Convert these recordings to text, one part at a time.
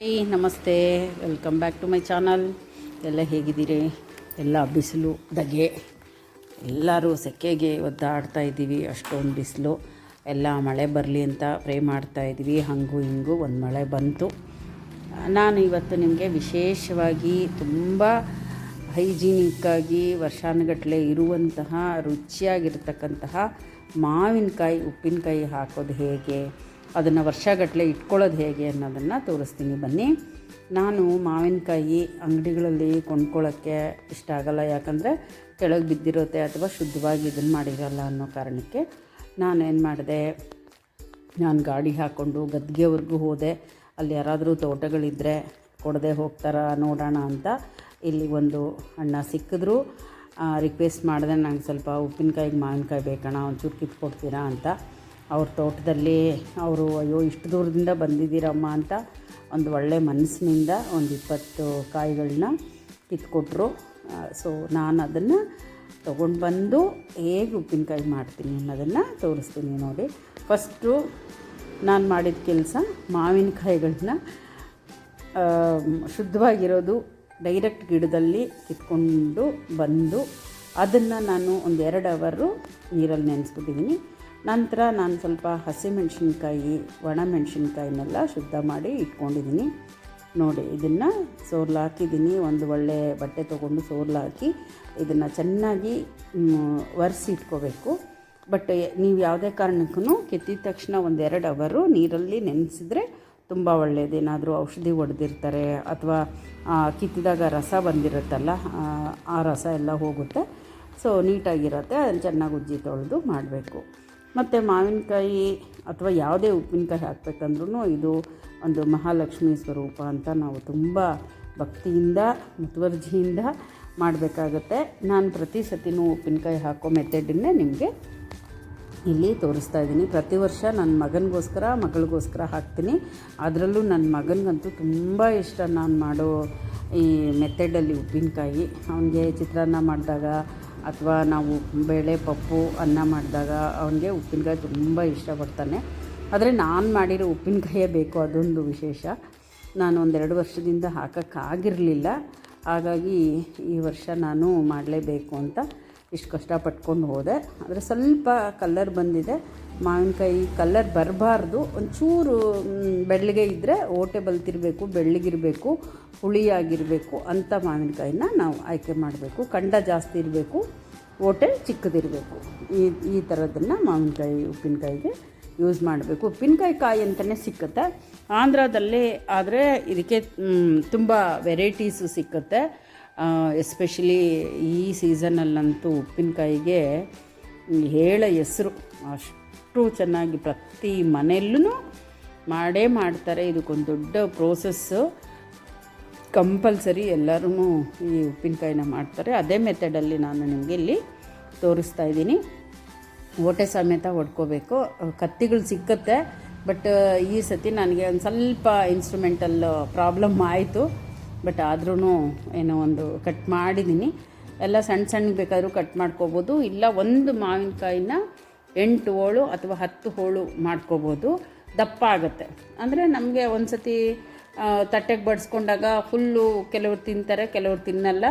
ಈ ನಮಸ್ತೆ. Welcome back to my channel ಎಲ್ಲ ಹೇಗಿದ್ದೀರಿ? ಎಲ್ಲ ಬಿಸಿಲು ದಗೆ ಎಲ್ಲರೂ ಸೆಕೆಗೆ ಒದ್ದಾಡ್ತಾ ಇದ್ದೀವಿ. ಅಷ್ಟೊಂದು ಬಿಸಿಲು. ಎಲ್ಲ ಮಳೆ ಬರಲಿ ಅಂತ ಪ್ರೇ ಮಾಡ್ತಾ ಇದ್ದೀವಿ. ಹಾಗೂ ಹಿಂಗೂ ಒಂದು ಮಳೆ ಬಂತು. ನಾನು ಇವತ್ತು ನಿಮಗೆ ವಿಶೇಷವಾಗಿ ತುಂಬ ಹೈಜೀನಿಕ್ಕಾಗಿ ವರ್ಷಾನುಗಟ್ಟಲೆ ಇರುವಂತಹ ರುಚಿಯಾಗಿರ್ತಕ್ಕಂತಹ ಮಾವಿನಕಾಯಿ, ಉಪ್ಪಿನಕಾಯಿ ಹಾಕೋದು ಹೇಗೆ? ಅದನ್ನು ವರ್ಷಗಟ್ಟಲೆ ಇಟ್ಕೊಳ್ಳೋದು ಹೇಗೆ ಅನ್ನೋದನ್ನು ತೋರಿಸ್ತೀನಿ. ಬನ್ನಿ. ನಾನು ಮಾವಿನಕಾಯಿ ಅಂಗಡಿಗಳಲ್ಲಿ ಕೊಂಡ್ಕೊಳ್ಳೋಕ್ಕೆ ಇಷ್ಟ ಆಗಲ್ಲ. ಯಾಕಂದರೆ ಕೆಳಗೆ ಬಿದ್ದಿರುತ್ತೆ ಅಥವಾ ಶುದ್ಧವಾಗಿ ಇದನ್ನು ಮಾಡಿರಲ್ಲ ಅನ್ನೋ ಕಾರಣಕ್ಕೆ ನಾನೇನು ಮಾಡಿದೆ, ನಾನು ಗಾಡಿ ಹಾಕ್ಕೊಂಡು ಗದ್ಗೆವರೆಗೂ ಹೋದೆ. ಅಲ್ಲಿ ಯಾರಾದರೂ ತೋಟಗಳಿದ್ದರೆ ಕೊಡದೆ ಹೋಗ್ತಾರ ನೋಡೋಣ ಅಂತ ಇಲ್ಲಿ ಒಂದು ಅಣ್ಣ ಸಿಕ್ಕಿದ್ರು. ರಿಕ್ವೆಸ್ಟ್ ಮಾಡಿದೆ, ನಂಗೆ ಸ್ವಲ್ಪ ಉಪ್ಪಿನಕಾಯಿಗೆ ಮಾವಿನಕಾಯಿ ಬೇಕಣ್ಣ, ಒಂಚೂರು ಕಿತ್ಕೊಡ್ತೀರಾ? ಅಂತ. ಅವ್ರ ತೋಟದಲ್ಲಿ ಅವರು, ಅಯ್ಯೋ, ಇಷ್ಟು ದೂರದಿಂದ ಬಂದಿದ್ದೀರಮ್ಮ ಅಂತ ಒಂದು ಒಳ್ಳೆ ಮನಸ್ಸಿನಿಂದ ಒಂದು ಇಪ್ಪತ್ತು ಕಾಯಿಗಳನ್ನ ಕಿತ್ಕೊಟ್ರು. ಸೊ ನಾನು ಅದನ್ನು ತೊಗೊಂಡು ಬಂದು ಹೇಗೆ ಉಪ್ಪಿನಕಾಯಿ ಮಾಡ್ತೀನಿ ಅನ್ನೋದನ್ನು ತೋರಿಸ್ತೀನಿ ನೋಡಿ. ಫಸ್ಟು ನಾನು ಮಾಡಿದ ಕೆಲಸ ಮಾವಿನಕಾಯಿಗಳನ್ನ ಶುದ್ಧವಾಗಿರೋದು ಡೈರೆಕ್ಟ್ ಗಿಡದಲ್ಲಿ ಕಿತ್ಕೊಂಡು ಬಂದು ಅದನ್ನು ನಾನು ಒಂದು ಎರಡು ಅವರು ನೀರಲ್ಲಿ ನೆನೆಸ್ಬಿಟ್ಟಿದ್ದೀನಿ ನಂತರ ನಾನು ಸ್ವಲ್ಪ ಹಸಿಮೆಣ್ಸಿನ್ಕಾಯಿ ಮೆಣಸಿನ್ಕಾಯಿನೆಲ್ಲ ಶುದ್ಧ ಮಾಡಿ ಇಟ್ಕೊಂಡಿದ್ದೀನಿ. ನೋಡಿ, ಇದನ್ನು ಸೋರ್ಲು ಹಾಕಿದ್ದೀನಿ ಒಂದು ಒಳ್ಳೆ ಬಟ್ಟೆ ತೊಗೊಂಡು ಸೋರ್ಲು ಹಾಕಿ ಇದನ್ನು ಚೆನ್ನಾಗಿ ಒರೆಸಿ ಇಟ್ಕೋಬೇಕು ಬಟ್ ನೀವು ಯಾವುದೇ ಕಾರಣಕ್ಕೂ ಕೆತ್ತಿದ ತಕ್ಷಣ ಒಂದೆರಡು ಅವರು ನೀರಲ್ಲಿ ನೆನೆಸಿದ್ರೆ ತುಂಬ ಒಳ್ಳೆಯದು ಏನಾದರೂ ಔಷಧಿ ಹೊಡೆದಿರ್ತಾರೆ ಅಥವಾ ಕಿತ್ತಿದಾಗ ರಸ ಬಂದಿರುತ್ತಲ್ಲ ಆ ರಸ ಎಲ್ಲ ಹೋಗುತ್ತೆ. ಸೊ, ನೀಟಾಗಿರುತ್ತೆ. ಅದನ್ನು ಚೆನ್ನಾಗಿ ಉಜ್ಜಿ ತೊಳೆದು ಮಾಡಬೇಕು. ಮತ್ತು ಮಾವಿನಕಾಯಿ ಅಥವಾ ಯಾವುದೇ ಉಪ್ಪಿನಕಾಯಿ ಹಾಕ್ಬೇಕಂದ್ರೂ ಇದು ಒಂದು ಮಹಾಲಕ್ಷ್ಮಿ ಸ್ವರೂಪ ಅಂತ ನಾವು ತುಂಬ ಭಕ್ತಿಯಿಂದ, ಮುತುವರ್ಜಿಯಿಂದ ಮಾಡಬೇಕಾಗತ್ತೆ. ನಾನು ಪ್ರತಿ ಸತಿನೂ ಉಪ್ಪಿನಕಾಯಿ ಹಾಕೋ ಮೆಥಡನ್ನೇ ನಿಮಗೆ ಇಲ್ಲಿ ತೋರಿಸ್ತಾ ಇದ್ದೀನಿ. ಪ್ರತಿ ವರ್ಷ ನನ್ನ ಮಗನಿಗೋಸ್ಕರ, ಮಗಳಿಗೋಸ್ಕರ ಹಾಕ್ತೀನಿ. ಅದರಲ್ಲೂ ನನ್ನ ಮಗನಿಗಂತೂ ತುಂಬ ಇಷ್ಟ. ನಾನು ಮಾಡೋ ಈ ಮೆಥಡಲ್ಲಿ ಉಪ್ಪಿನಕಾಯಿ, ಅವನಿಗೆ ಚಿತ್ರಾನ್ನ ಮಾಡಿದಾಗ ಅಥವಾ ನಾವು ಬೇಳೆ ಪಪ್ಪು ಅನ್ನ ಮಾಡಿದಾಗ ಅವನಿಗೆ ಉಪ್ಪಿನಕಾಯಿ ತುಂಬ ಇಷ್ಟಪಡ್ತಾನೆ. ಆದರೆ ನಾನು ಮಾಡಿರೋ ಉಪ್ಪಿನಕಾಯೇ ಬೇಕು, ಅದೊಂದು ವಿಶೇಷ. ನಾನು ಒಂದೆರಡು ವರ್ಷದಿಂದ ಹಾಕೋಕ್ಕಾಗಿರಲಿಲ್ಲ. ಹಾಗಾಗಿ ಈ ವರ್ಷ ನಾನು ಮಾಡಲೇಬೇಕು ಅಂತ ಇಷ್ಟು ಕಷ್ಟಪಟ್ಕೊಂಡು ಹೋದೆ. ಆದರೆ ಸ್ವಲ್ಪ ಕಲ್ಲರ್ ಬಂದಿದೆ. ಮಾವಿನಕಾಯಿ ಕಲ್ಲರ್ ಬರಬಾರ್ದು. ಒಂಚೂರು ಬೆಳ್ಳಿಗೆ ಇದ್ದರೆ ಓಟೆ ಬಲ್ತಿರಬೇಕು ಬೆಳ್ಳಗಿರಬೇಕು, ಹುಳಿಯಾಗಿರಬೇಕು ಅಂಥ ಮಾವಿನಕಾಯಿನ ನಾವು ಆಯ್ಕೆ ಮಾಡಬೇಕು. ಕಂಡ ಜಾಸ್ತಿ ಇರಬೇಕು, ಓಟೆ ಚಿಕ್ಕದಿರಬೇಕು. ಈ ಈ ಥರದನ್ನು ಮಾವಿನಕಾಯಿ ಉಪ್ಪಿನಕಾಯಿಗೆ ಯೂಸ್ ಮಾಡಬೇಕು. ಉಪ್ಪಿನಕಾಯಿ ಕಾಯಿ ಅಂತಲೇ ಸಿಕ್ಕುತ್ತೆ. ಆಂಧ್ರದಲ್ಲಿ ಆದರೆ ಇದಕ್ಕೆ ತುಂಬ ವೆರೈಟೀಸು ಸಿಕ್ಕುತ್ತೆ. ಎಸ್ಪೆಷಲಿ ಈ ಸೀಸನಲ್ಲಂತೂ ಉಪ್ಪಿನಕಾಯಿಗೆ ಹೇಳ ಹೆಸರು. ಅಷ್ಟು ಚೆನ್ನಾಗಿ ಪ್ರತಿ ಮನೆಯಲ್ಲೂ ಮಾಡೇ ಮಾಡ್ತಾರೆ. ಇದಕ್ಕೊಂದು ದೊಡ್ಡ ಪ್ರೋಸೆಸ್ಸು ಕಂಪಲ್ಸರಿ ಎಲ್ಲರೂ ಈ ಉಪ್ಪಿನಕಾಯಿನ ಮಾಡ್ತಾರೆ. ಅದೇ ಮೆಥಡಲ್ಲಿ ನಾನು ನಿಮಗೆ ಇಲ್ಲಿ ತೋರಿಸ್ತಾ ಇದ್ದೀನಿ. ಓಟೆ ಸಮೇತ ಹೊಡ್ಕೋಬೇಕು ಕತ್ತಿಗಳು ಸಿಕ್ಕತ್ತೆ ಬಟ್ ಈ ಸತಿ ನನಗೆ ಒಂದು ಸ್ವಲ್ಪ ಇನ್ಸ್ಟ್ರೂಮೆಂಟಲ್ ಪ್ರಾಬ್ಲಮ್ ಆಯಿತು. ಬಟ್ ಆದ್ರೂ ಏನೋ ಒಂದು ಕಟ್ ಮಾಡಿದ್ದೀನಿ ಎಲ್ಲ ಸಣ್ಣ ಸಣ್ಣ ಬೇಕಾದರೂ ಕಟ್ ಮಾಡ್ಕೋಬೋದು. ಇಲ್ಲ ಒಂದು ಮಾವಿನಕಾಯಿನ ಎಂಟು ಹೋಳು ಅಥವಾ ಹತ್ತು ಹೋಳು ಮಾಡ್ಕೋಬೋದು. ದಪ್ಪ ಆಗುತ್ತೆ. ಅಂದರೆ ನಮಗೆ ಒಂದು ಸತಿ ತಟ್ಟೆಗೆ ಬಡಿಸ್ಕೊಂಡಾಗ ಫುಲ್ಲು ಕೆಲವ್ರು ತಿಂತಾರೆ, ಕೆಲವ್ರು ತಿನ್ನಲ್ಲ.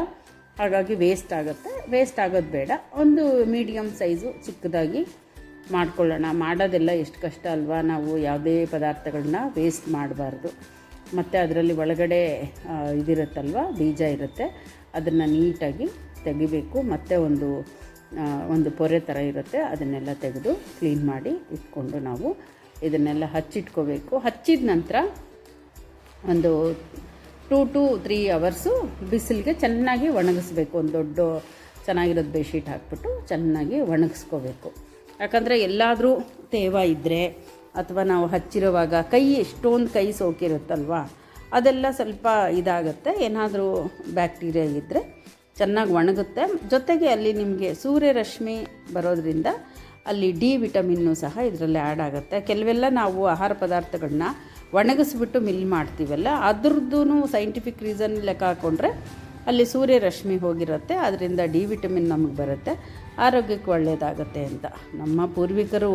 ಹಾಗಾಗಿ ವೇಸ್ಟ್ ಆಗುತ್ತೆ. ವೇಸ್ಟ್ ಆಗೋದು ಬೇಡ. ಒಂದು ಮೀಡಿಯಮ್ ಸೈಜು ಚಿಕ್ಕದಾಗಿ ಮಾಡ್ಕೊಳ್ಳೋಣ. ಮಾಡೋದೆಲ್ಲ ಎಷ್ಟು ಕಷ್ಟ ಅಲ್ವಾ? ನಾವು ಯಾವುದೇ ಪದಾರ್ಥಗಳನ್ನ ವೇಸ್ಟ್ ಮಾಡಬಾರ್ದು. ಮತ್ತು ಅದರಲ್ಲಿ ಒಳಗಡೆ ಇದಿರುತ್ತಲ್ವ, ಬೀಜ ಇರುತ್ತೆ. ಅದನ್ನು ನೀಟಾಗಿ ತೆಗಿಬೇಕು. ಮತ್ತು ಒಂದು ಒಂದು ಪೊರೆ ಥರ ಇರುತ್ತೆ. ಅದನ್ನೆಲ್ಲ ತೆಗೆದು ಕ್ಲೀನ್ ಮಾಡಿ ಇಟ್ಕೊಂಡು ನಾವು ಇದನ್ನೆಲ್ಲ ಹಚ್ಚಿಟ್ಕೋಬೇಕು. ಹಚ್ಚಿದ ನಂತರ ಒಂದು ಟೂ ಟು ತ್ರೀ ಅವರ್ಸು ಬಿಸಿಲಿಗೆ ಚೆನ್ನಾಗಿ ಒಣಗಿಸ್ಬೇಕು. ಒಂದು ದೊಡ್ಡ ಚೆನ್ನಾಗಿರೋದು ಬೆಡ್ಶೀಟ್ ಹಾಕ್ಬಿಟ್ಟು ಚೆನ್ನಾಗಿ ಒಣಗಿಸ್ಕೋಬೇಕು. ಯಾಕಂದರೆ ಎಲ್ಲಾದರೂ ತೇವ ಇದ್ದರೆ ಅಥವಾ ನಾವು ಹಚ್ಚಿರುವಾಗ ಕೈ ಎಷ್ಟೊಂದು ಕೈ ಸೋಕಿರುತ್ತಲ್ವಾ? ಅದೆಲ್ಲ ಸ್ವಲ್ಪ ಇದಾಗುತ್ತೆ. ಏನಾದರೂ ಬ್ಯಾಕ್ಟೀರಿಯಾ ಇದ್ದರೆ ಚೆನ್ನಾಗಿ ಒಣಗುತ್ತೆ. ಜೊತೆಗೆ ಅಲ್ಲಿ ನಿಮಗೆ ಸೂರ್ಯರಶ್ಮಿ ಬರೋದ್ರಿಂದ ಅಲ್ಲಿ ಡಿ ವಿಟಮಿನ್ನು ಸಹ ಇದರಲ್ಲಿ ಆ್ಯಡ್ ಆಗುತ್ತೆ. ಕೆಲವೆಲ್ಲ ನಾವು ಆಹಾರ ಪದಾರ್ಥಗಳನ್ನ ಒಣಗಿಸ್ಬಿಟ್ಟು ಮಿಲ್ ಮಾಡ್ತೀವಲ್ಲ ಅದ್ರದ್ದು ಸೈಂಟಿಫಿಕ್ ರೀಸನ್ ಲೆಕ್ಕ ಹಾಕ್ಕೊಂಡ್ರೆ ಅಲ್ಲಿ ಸೂರ್ಯರಶ್ಮಿ ಹೋಗಿರುತ್ತೆ. ಅದರಿಂದ ಡಿ ವಿಟಮಿನ್ ನಮಗೆ ಬರುತ್ತೆ. ಆರೋಗ್ಯಕ್ಕೆ ಒಳ್ಳೆಯದಾಗುತ್ತೆ ಅಂತ ನಮ್ಮ ಪೂರ್ವಿಕರು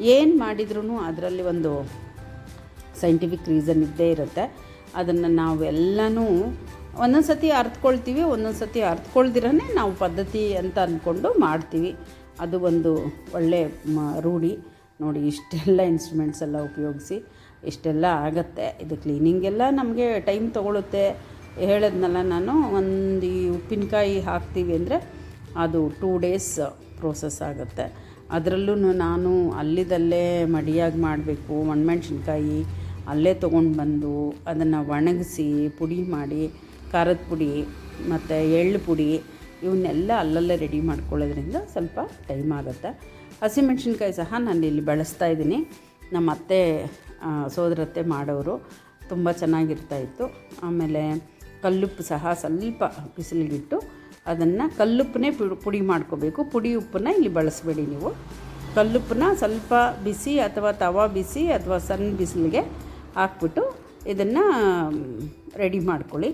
ಏನು ಮಾಡಿದ್ರೂ ಅದರಲ್ಲಿ ಒಂದು ಸೈಂಟಿಫಿಕ್ ರೀಸನ್ ಇದ್ದೇ ಇರುತ್ತೆ. ಅದನ್ನು ನಾವೆಲ್ಲನೂ ಒಂದೊಂದು ಸತಿ ಅರ್ತ್ಕೊಳ್ತೀವಿ ಒಂದೊಂದು ಸತಿ ಅರ್ತ್ಕೊಳ್ದಿರೇ ನಾವು ಪದ್ಧತಿ ಅಂತ ಅಂದ್ಕೊಂಡು ಮಾಡ್ತೀವಿ. ಅದು ಒಂದು ಒಳ್ಳೆ ಮ, ರೂಢಿ. ನೋಡಿ, ಇಷ್ಟೆಲ್ಲ ಇನ್ಸ್ಟ್ರೂಮೆಂಟ್ಸ್ ಎಲ್ಲ ಉಪಯೋಗಿಸಿ ಇಷ್ಟೆಲ್ಲ ಆಗುತ್ತೆ. ಇದು ಕ್ಲೀನಿಂಗೆಲ್ಲ ನಮಗೆ ಟೈಮ್ ತೊಗೊಳುತ್ತೆ. ಹೇಳಿದ್ನಲ್ಲ ನಾನು, ಒಂದು ಈ ಉಪ್ಪಿನಕಾಯಿ ಹಾಕ್ತೀವಿ ಅಂದರೆ ಅದು ಟೂ ಡೇಸ್ ಪ್ರೋಸೆಸ್ ಆಗುತ್ತೆ. ಅದರಲ್ಲೂ ನಾನು ಅಲ್ಲಿದಲ್ಲೇ ಮಡಿಯಾಗಿ ಮಾಡಬೇಕು, ಒಣಮೆಣ್ಸಿನ್ಕಾಯಿ ಅಲ್ಲೇ ತೊಗೊಂಡು ಬಂದು ಅದನ್ನು ಒಣಗಿಸಿ ಪುಡಿ ಮಾಡಿ, ಖಾರದ ಪುಡಿ ಮತ್ತು ಎಳ್ಳು ಪುಡಿ ಇವನ್ನೆಲ್ಲ ಅಲ್ಲಲ್ಲೇ ರೆಡಿ ಮಾಡ್ಕೊಳ್ಳೋದ್ರಿಂದ ಸ್ವಲ್ಪ ಟೈಮ್ ಆಗುತ್ತೆ. ಹಸಿಮೆಣ್ಸಿನ್ಕಾಯಿ ಸಹ ನಾನು ಇಲ್ಲಿ ಬಳಸ್ತಾ ಇದ್ದೀನಿ. ನಮ್ಮ ಅತ್ತೆ ಸೋದರತ್ತೆ ಮಾಡೋರು ತುಂಬ ಚೆನ್ನಾಗಿರ್ತಾಯಿತ್ತು ಆಮೇಲೆ ಕಲ್ಲುಪ್ಪು ಸಹ ಸ್ವಲ್ಪ ಬಿಸಿಲಿಗಿಟ್ಟು ಅದನ್ನು ಕಲ್ಲುಪ್ಪನ್ನೇ ಪುಡಿ ಮಾಡ್ಕೋಬೇಕು. ಪುಡಿ ಉಪ್ಪನ್ನ ಇಲ್ಲಿ ಬಳಸಬೇಡಿ ನೀವು. ಕಲ್ಲುಪ್ಪನ್ನ ಸ್ವಲ್ಪ ಬಿಸಿ ಅಥವಾ ತವಾ ಬಿಸಿ ಅಥವಾ ಸಣ್ಣ ಬಿಸಿಲಿಗೆ ಹಾಕ್ಬಿಟ್ಟು ಇದನ್ನು ರೆಡಿ ಮಾಡ್ಕೊಳ್ಳಿ.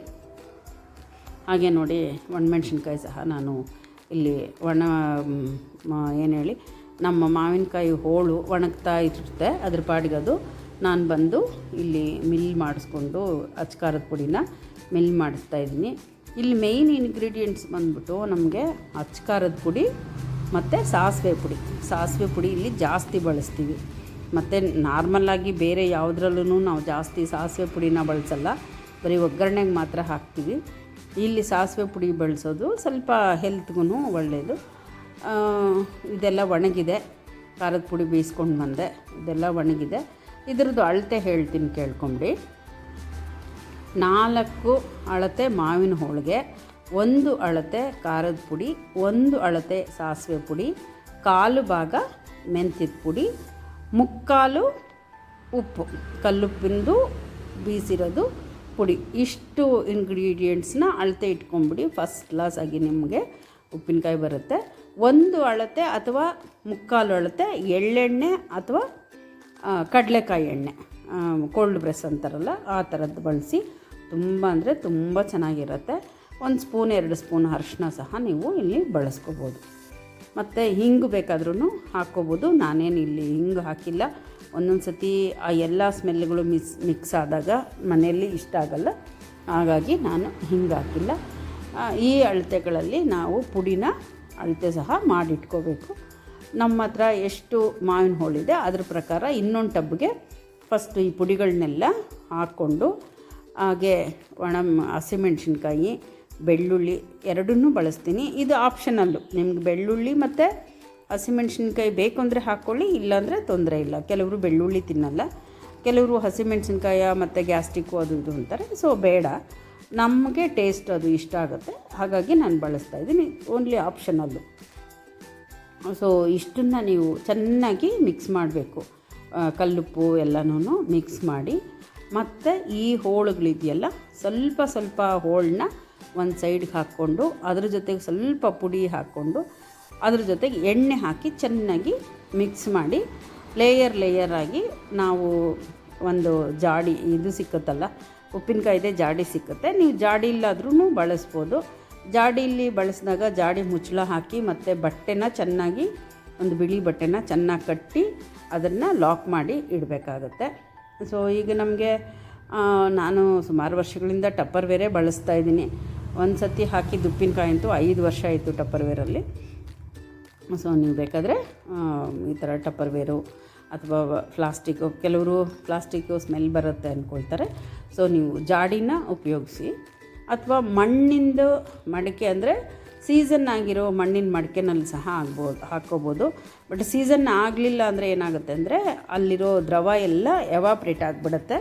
ಹಾಗೆ ನೋಡಿ, ಒಣಮೆಣ್ಸಿನ್ಕಾಯಿ ಸಹ ನಾನು ಇಲ್ಲಿ ಒಣ ಏನು ಹೇಳಿ, ನಮ್ಮ ಮಾವಿನಕಾಯಿ ಹೋಳು ಒಣಗ್ತಾ ಇರುತ್ತೆ. ಅದ್ರ ಪಾಡಿಗೆ ಅದು ನಾನು ಬಂದು ಇಲ್ಲಿ ಮಿಲ್ ಮಾಡಿಸ್ಕೊಂಡು ಅಚ್ಕಾರದ ಪುಡಿನ ಮಿಲ್ ಮಾಡಿಸ್ತಾ ಇದ್ದೀನಿ. ಇಲ್ಲಿ ಮೇಯ್ನ್ ಇಂಗ್ರೀಡಿಯೆಂಟ್ಸ್ ಬಂದ್ಬಿಟ್ಟು ನಮಗೆ ಅಚ್ಕಾರದ ಪುಡಿ ಮತ್ತು ಸಾಸಿವೆ ಪುಡಿ. ಸಾಸಿವೆ ಪುಡಿ ಇಲ್ಲಿ ಜಾಸ್ತಿ ಬಳಸ್ತೀವಿ. ಮತ್ತು ನಾರ್ಮಲ್ಲಾಗಿ ಬೇರೆ ಯಾವುದ್ರಲ್ಲೂ ನಾವು ಜಾಸ್ತಿ ಸಾಸಿವೆ ಪುಡಿನ ಬಳಸಲ್ಲ. ಬರೀ ಒಗ್ಗರಣೆಗೆ ಮಾತ್ರ ಹಾಕ್ತೀವಿ. ಇಲ್ಲಿ ಸಾಸಿವೆ ಪುಡಿ ಬಳಸೋದು ಸ್ವಲ್ಪ ಹೆಲ್ತ್ಗೂ ಒಳ್ಳೆಯದು ಇದೆಲ್ಲ ಒಣಗಿದೆ. ಖಾರದ ಪುಡಿ ಬೇಯಿಸ್ಕೊಂಡು ಬಂದೆ. ಇದೆಲ್ಲ ಒಣಗಿದೆ. ಇದ್ರದ್ದು ಅಳತೆ ಹೇಳ್ತೀನಿ ಕೇಳ್ಕೊಂಬಿಡಿ ನಾಲ್ಕು ಅಳತೆ ಮಾವಿನ ಹೋಳಿಗೆ, ಒಂದು ಅಳತೆ ಖಾರದ ಪುಡಿ, ಒಂದು ಅಳತೆ ಸಾಸಿವೆ ಪುಡಿ, ಕಾಲು ಭಾಗ ಮೆಂತ್ಯದ ಪುಡಿ, ಮುಕ್ಕಾಲು ಉಪ್ಪು, ಕಲ್ಲುಪ್ಪಿಂದು ಬೀಸಿರೋದು ಪುಡಿ. ಇಷ್ಟು ಇಂಗ್ರೀಡಿಯೆಂಟ್ಸ್ನ ಅಳತೆ ಇಟ್ಕೊಂಬಿಡಿ ಫಸ್ಟ್ ಕ್ಲಾಸ್ ಆಗಿ ನಿಮಗೆ ಉಪ್ಪಿನಕಾಯಿ ಬರುತ್ತೆ. ಒಂದು ಅಳತೆ ಅಥವಾ ಮುಕ್ಕಾಲು ಅಳತೆ ಎಳ್ಳೆಣ್ಣೆ ಅಥವಾ ಕಡಲೆಕಾಯಿ ಎಣ್ಣೆ ಕೋಲ್ಡ್ ಪ್ರೆಸ್ ಅಂತಾರಲ್ಲ, ಆ ಥರದ್ದು ಬಳಸಿ. ತುಂಬ ಅಂದರೆ ತುಂಬ ಚೆನ್ನಾಗಿರುತ್ತೆ. ಒಂದು ಸ್ಪೂನ್, ಎರಡು ಸ್ಪೂನ್ ಅರಿಶಿನ ಸಹ ನೀವು ಇಲ್ಲಿ ಬಳಸ್ಕೋಬೋದು. ಮತ್ತು ಹಿಂಗು ಬೇಕಾದ್ರೂ ಹಾಕ್ಕೋಬೋದು. ನಾನೇನು ಇಲ್ಲಿ ಹಿಂಗು ಹಾಕಿಲ್ಲ. ಒಂದೊಂದು ಸತಿ ಆ ಎಲ್ಲ ಸ್ಮೆಲ್ಗಳು ಮಿಸ್, ಮಿಕ್ಸ್ ಆದಾಗ ಮನೆಯಲ್ಲಿ ಇಷ್ಟ ಆಗಲ್ಲ. ಹಾಗಾಗಿ ನಾನು ಹಿಂಗೆ ಹಾಕಿಲ್ಲ. ಈ ಅಳತೆಗಳಲ್ಲಿ ನಾವು ಪುಡಿನ ಅಳತೆ ಸಹ ಮಾಡಿಟ್ಕೋಬೇಕು. ನಮ್ಮ ಹತ್ರ ಎಷ್ಟು ಮಾವಿನ ಹೋಳಿದೆ ಅದ್ರ ಪ್ರಕಾರ ಇನ್ನೊಂದು ಟಬ್ಗೆ ಫಸ್ಟು ಈ ಪುಡಿಗಳನ್ನೆಲ್ಲ ಹಾಕ್ಕೊಂಡು ಹಾಗೆ ಒಣ ಹಸಿಮೆಣ್ಸಿನ್ಕಾಯಿ ಬೆಳ್ಳುಳ್ಳಿ ಎರಡನ್ನೂ ಬಳಸ್ತೀನಿ. ಇದು ಆಪ್ಷನಲ್ಲು. ನಿಮ್ಗೆ ಬೆಳ್ಳುಳ್ಳಿ ಮತ್ತು ಹಸಿಮೆಣ್ಸಿನ್ಕಾಯಿ ಬೇಕು ಅಂದರೆ ಹಾಕ್ಕೊಳ್ಳಿ ಇಲ್ಲಾಂದರೆ ತೊಂದರೆ ಇಲ್ಲ. ಕೆಲವರು ಬೆಳ್ಳುಳ್ಳಿ ತಿನ್ನಲ್ಲ. ಕೆಲವರು ಹಸಿಮೆಣ್ಸಿನ್ಕಾಯ ಮತ್ತು ಗ್ಯಾಸ್ಟಿಕ್ಕು ಅದು ಇದು ಅಂತಾರೆ. ಸೊ ಬೇಡ. ನಮಗೆ ಟೇಸ್ಟ್ ಅದು ಇಷ್ಟ ಆಗುತ್ತೆ. ಹಾಗಾಗಿ ನಾನು ಬಳಸ್ತಾ ಇದ್ದೀನಿ. ಓನ್ಲಿ ಆಪ್ಷನಲ್ಲು ಸೊ ಇಷ್ಟನ್ನು ನೀವು ಚೆನ್ನಾಗಿ ಮಿಕ್ಸ್ ಮಾಡಬೇಕು. ಕಲ್ಲುಪ್ಪು ಎಲ್ಲನೂ ಮಿಕ್ಸ್ ಮಾಡಿ. ಮತ್ತು ಈ ಹೋಳುಗಳಿದೆಯಲ್ಲ, ಸ್ವಲ್ಪ ಸ್ವಲ್ಪ ಹೋಳನ್ನ ಒಂದು ಸೈಡ್ಗೆ ಹಾಕ್ಕೊಂಡು, ಅದ್ರ ಜೊತೆಗೆ ಸ್ವಲ್ಪ ಪುಡಿ ಹಾಕ್ಕೊಂಡು, ಅದ್ರ ಜೊತೆಗೆ ಎಣ್ಣೆ ಹಾಕಿ ಚೆನ್ನಾಗಿ ಮಿಕ್ಸ್ ಮಾಡಿ ಲೇಯರ್ ಲೇಯರ್ ಆಗಿ ನಾವು ಒಂದು ಜಾಡಿ, ಇದು ಸಿಕ್ಕುತ್ತಲ್ಲ, ಉಪ್ಪಿನಕಾಯಿದೆ ಜಾಡಿ ಸಿಕ್ಕುತ್ತೆ. ನೀವು ಜಾಡಿ ಇಲ್ಲಾದ್ರೂ ಬಳಸ್ಬೋದು. ಜಾಡಿಲಿ ಬಳಸಿದಾಗ ಜಾಡಿ ಮುಚ್ಚಳ ಹಾಕಿ ಮತ್ತು ಬಟ್ಟೆನ ಚೆನ್ನಾಗಿ, ಒಂದು ಬಿಳಿ ಬಟ್ಟೆನ ಚೆನ್ನಾಗಿ ಕಟ್ಟಿ ಅದನ್ನು ಲಾಕ್ ಮಾಡಿ ಇಡಬೇಕಾಗತ್ತೆ. ಸೊ ಈಗ ನಮಗೆ ನಾನು ಸುಮಾರು ವರ್ಷಗಳಿಂದ ಟಪ್ಪರ್ ವೇರೇ ಬಳಸ್ತಾ ಇದ್ದೀನಿ. ಒಂದು ಸತಿ ಹಾಕಿದ ಉಪ್ಪಿನಕಾಯಿ ಅಂತೂ ಐದು ವರ್ಷ ಆಯಿತು ಟಪ್ಪರ್ ವೇರಲ್ಲಿ ಸೊ ನೀವು ಬೇಕಾದರೆ ಈ ಥರ ಟಪ್ಪರ್ ವೇರು ಅಥವಾ ಪ್ಲಾಸ್ಟಿಕ್ಕು ಕೆಲವರು ಪ್ಲಾಸ್ಟಿಕ್ಕು ಸ್ಮೆಲ್ ಬರುತ್ತೆ ಅಂದ್ಕೊಳ್ತಾರೆ ಸೊ ನೀವು ಜಾಡಿನ ಉಪಯೋಗಿಸಿ, ಅಥವಾ ಮಣ್ಣಿಂದು ಮಡಿಕೆ ಅಂದರೆ ಸೀಸನ್ ಆಗಿರೋ ಮಣ್ಣಿನ ಮಡಿಕೆನಲ್ಲಿ ಸಹ ಆಗ್ಬೋದು, ಹಾಕ್ಕೋಬೋದು. ಬಟ್ ಸೀಸನ್ ಆಗಲಿಲ್ಲ ಅಂದರೆ ಏನಾಗುತ್ತೆ ಅಂದರೆ ಅಲ್ಲಿರೋ ದ್ರವ ಎಲ್ಲ ಎವಾಪ್ರೇಟ್ ಆಗಿಬಿಡುತ್ತೆ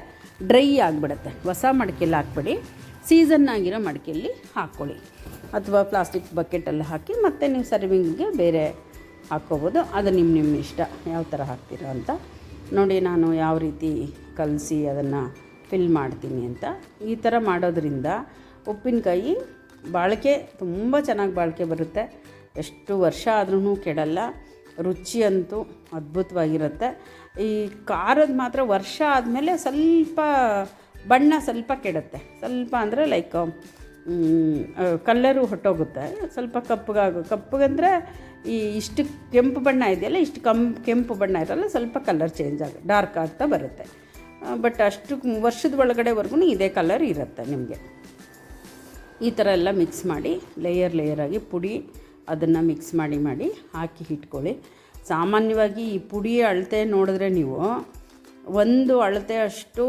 ಡ್ರೈ ಆಗಿಬಿಡುತ್ತೆ. ಹೊಸ ಮಡಿಕೆಯಲ್ಲಿ ಹಾಕ್ಬಿಡಿ. ಸೀಸನ್ ಆಗಿರೋ ಮಡಿಕೆಯಲ್ಲಿ ಹಾಕ್ಕೊಳ್ಳಿ. ಅಥವಾ ಪ್ಲಾಸ್ಟಿಕ್ ಬಕೆಟಲ್ಲಿ ಹಾಕಿ ಮತ್ತೆ ನೀವು ಸರ್ವಿಂಗ್ಗೆ ಬೇರೆ ಹಾಕ್ಕೋಬೋದು. ಅದು ನಿಮ್ಮ ನಿಮ್ಮ ಇಷ್ಟ, ಯಾವ ಥರ ಹಾಕ್ತೀರಾ ಅಂತ. ನೋಡಿ, ನಾನು ಯಾವ ರೀತಿ ಕಲಸಿ ಅದನ್ನು ಫಿಲ್ ಮಾಡ್ತೀನಿ ಅಂತ. ಈ ಥರ ಮಾಡೋದ್ರಿಂದ ಉಪ್ಪಿನಕಾಯಿ ಬಾಳಿಕೆ ತುಂಬ ಚೆನ್ನಾಗಿ ಬಾಳಿಕೆ ಬರುತ್ತೆ. ಎಷ್ಟು ವರ್ಷ ಆದ್ರೂ ಕೆಡಲ್ಲ. ರುಚಿ ಅಂತೂ ಅದ್ಭುತವಾಗಿರುತ್ತೆ. ಈ ಖಾರದ ಮಾತ್ರ ವರ್ಷ ಆದಮೇಲೆ ಸ್ವಲ್ಪ ಬಣ್ಣ ಸ್ವಲ್ಪ ಕೆಡುತ್ತೆ. ಸ್ವಲ್ಪ ಅಂದರೆ ಲೈಕ್ ಕಲ್ಲರು ಹೊಟ್ಟೋಗುತ್ತೆ. ಸ್ವಲ್ಪ ಕಪ್ಪಗಾಗು ಕಪ್ಪಗಂದರೆ ಈ ಇಷ್ಟು ಕೆಂಪು ಬಣ್ಣ ಇದೆಯಲ್ಲ, ಇಷ್ಟು ಕಂ, ಕೆಂಪು ಬಣ್ಣ ಇರಲ್ಲ, ಸ್ವಲ್ಪ ಕಲರ್ ಚೇಂಜ್ ಆಗ ಡಾರ್ಕ್ ಆಗ್ತಾ ಬರುತ್ತೆ. ಬಟ್ ಅಷ್ಟು ವರ್ಷದ ಒಳಗಡೆವರೆಗೂ ಇದೇ ಕಲರ್ ಇರುತ್ತೆ ನಿಮಗೆ. ಈ ಥರ ಎಲ್ಲ ಮಿಕ್ಸ್ ಮಾಡಿ ಲೇಯರ್ ಲೇಯರಾಗಿ ಪುಡಿ ಅದನ್ನು ಮಿಕ್ಸ್ ಮಾಡಿ ಮಾಡಿ ಹಾಕಿ ಇಟ್ಕೊಳ್ಳಿ. ಸಾಮಾನ್ಯವಾಗಿ ಈ ಪುಡಿ ಅಳತೆ ನೋಡಿದ್ರೆ ನೀವು ಒಂದು ಅಳತೆ ಅಷ್ಟು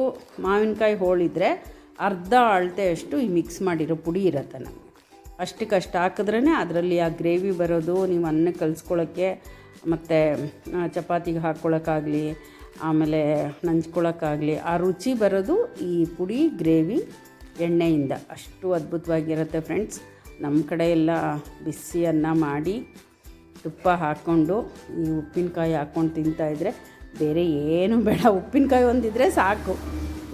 ಮಾವಿನಕಾಯಿ ಹೋಳಿದ್ರೆ ಅರ್ಧ ಅಳತೆ ಅಷ್ಟು ಈ ಮಿಕ್ಸ್ ಮಾಡಿರೋ ಪುಡಿ ಇರುತ್ತೆ ನಮಗೆ. ಅಷ್ಟಕ್ಕಷ್ಟು ಹಾಕಿದ್ರೇ ಅದರಲ್ಲಿ ಆ ಗ್ರೇವಿ ಬರೋದು, ನೀವು ಅನ್ನ ಕಲಿಸ್ಕೊಳ್ಳೋಕ್ಕೆ ಮತ್ತು ಚಪಾತಿಗೆ ಹಾಕ್ಕೊಳ್ಳೋಕ್ಕಾಗಲಿ ಆಮೇಲೆ ನಂಚ್ಕೊಳ್ಳೋಕ್ಕಾಗಲಿ ಆ ರುಚಿ ಬರೋದು ಈ ಪುಡಿ ಗ್ರೇವಿ ಎಣ್ಣೆಯಿಂದ ಅಷ್ಟು ಅದ್ಭುತವಾಗಿರುತ್ತೆ ಫ್ರೆಂಡ್ಸ್. ನಮ್ಮ ಕಡೆ ಎಲ್ಲ ಅನ್ನ ಮಾಡಿ ತುಪ್ಪ ಹಾಕ್ಕೊಂಡು ಈ ಉಪ್ಪಿನಕಾಯಿ ಹಾಕ್ಕೊಂಡು ತಿಂತಾಯಿದ್ರೆ ಬೇರೆ ಏನು ಬೇಡ. ಉಪ್ಪಿನಕಾಯಿ ಒಂದಿದ್ರೆ ಸಾಕು.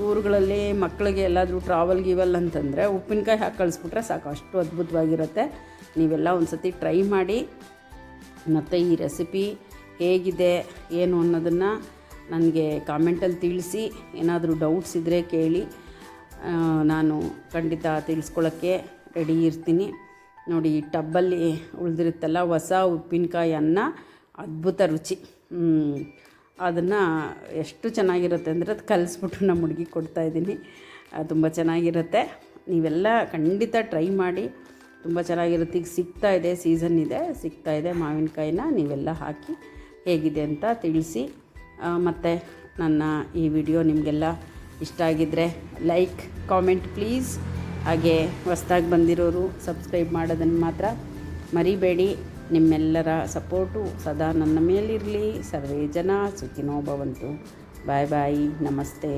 ಊರುಗಳಲ್ಲಿ ಮಕ್ಕಳಿಗೆ ಎಲ್ಲಾದರೂ ಟ್ರಾವೆಲ್ ಗೀವಲ್ ಅಂತಂದರೆ ಉಪ್ಪಿನಕಾಯಿ ಹಾಕಿ ಕಳಿಸ್ಬಿಟ್ರೆ ಸಾಕು. ಅಷ್ಟು ಅದ್ಭುತವಾಗಿರುತ್ತೆ. ನೀವೆಲ್ಲ ಒಂದು ಸತಿ ಟ್ರೈ ಮಾಡಿ. ಮತ್ತು ಈ ರೆಸಿಪಿ ಹೇಗಿದೆ, ಏನು ಅನ್ನೋದನ್ನು ನನಗೆ ಕಾಮೆಂಟಲ್ಲಿ ತಿಳಿಸಿ. ಏನಾದರೂ ಡೌಟ್ಸ್ ಇದ್ದರೆ ಕೇಳಿ. ನಾನು ಖಂಡಿತ ತಿಳಿಸ್ಕೊಳ್ಳೋಕ್ಕೆ ರೆಡಿ ಇರ್ತೀನಿ. ನೋಡಿ, ಈ ಟಬ್ಬಲ್ಲಿ ಉಳಿದಿರುತ್ತಲ್ಲ ಹೊಸ ಉಪ್ಪಿನಕಾಯಿ ಅನ್ನ, ಅದ್ಭುತ ರುಚಿ. ಅದನ್ನು ಎಷ್ಟು ಚೆನ್ನಾಗಿರುತ್ತೆ ಅಂದರೆ ಅದು ಕಲಿಸ್ಬಿಟ್ಟು ನಮ್ಮ ಹುಡುಗಿ ಕೊಡ್ತಾಯಿದ್ದೀನಿ ತುಂಬ ಚೆನ್ನಾಗಿರುತ್ತೆ. ನೀವೆಲ್ಲ ಖಂಡಿತ ಟ್ರೈ ಮಾಡಿ. ತುಂಬ ಚೆನ್ನಾಗಿರುತ್ತೆ. ಈಗ ಸಿಗ್ತಾ ಇದೆ, ಸೀಸನ್ ಇದೆ. ಸಿಗ್ತಾ ಇದೆ ಮಾವಿನಕಾಯಿನ. ನೀವೆಲ್ಲ ಹಾಕಿ ಹೇಗಿದೆ ಅಂತ ತಿಳಿಸಿ. ಮತ್ತು ನನ್ನ ಈ ವಿಡಿಯೋ ನಿಮಗೆಲ್ಲ ಇಷ್ಟ ಆಗಿದ್ದರೆ ಲೈಕ್ ಕಾಮೆಂಟ್ ಪ್ಲೀಸ್ ಹಾಗೆ ಹೊಸ್ದಾಗಿ ಬಂದಿರೋರು ಸಬ್ಸ್ಕ್ರೈಬ್ ಮಾಡೋದನ್ನು ಮಾತ್ರ ಮರಿಬೇಡಿ. ನಿಮ್ಮೆಲ್ಲರ ಸಪೋರ್ಟು ಸದಾ ನನ್ನ ಮೇಲಿರಲಿ. ಸರ್ವೇ ಜನ ಸುಖಿನೋ ಭವಂತು. ಬಾಯ್ ಬಾಯ್ ನಮಸ್ತೆ.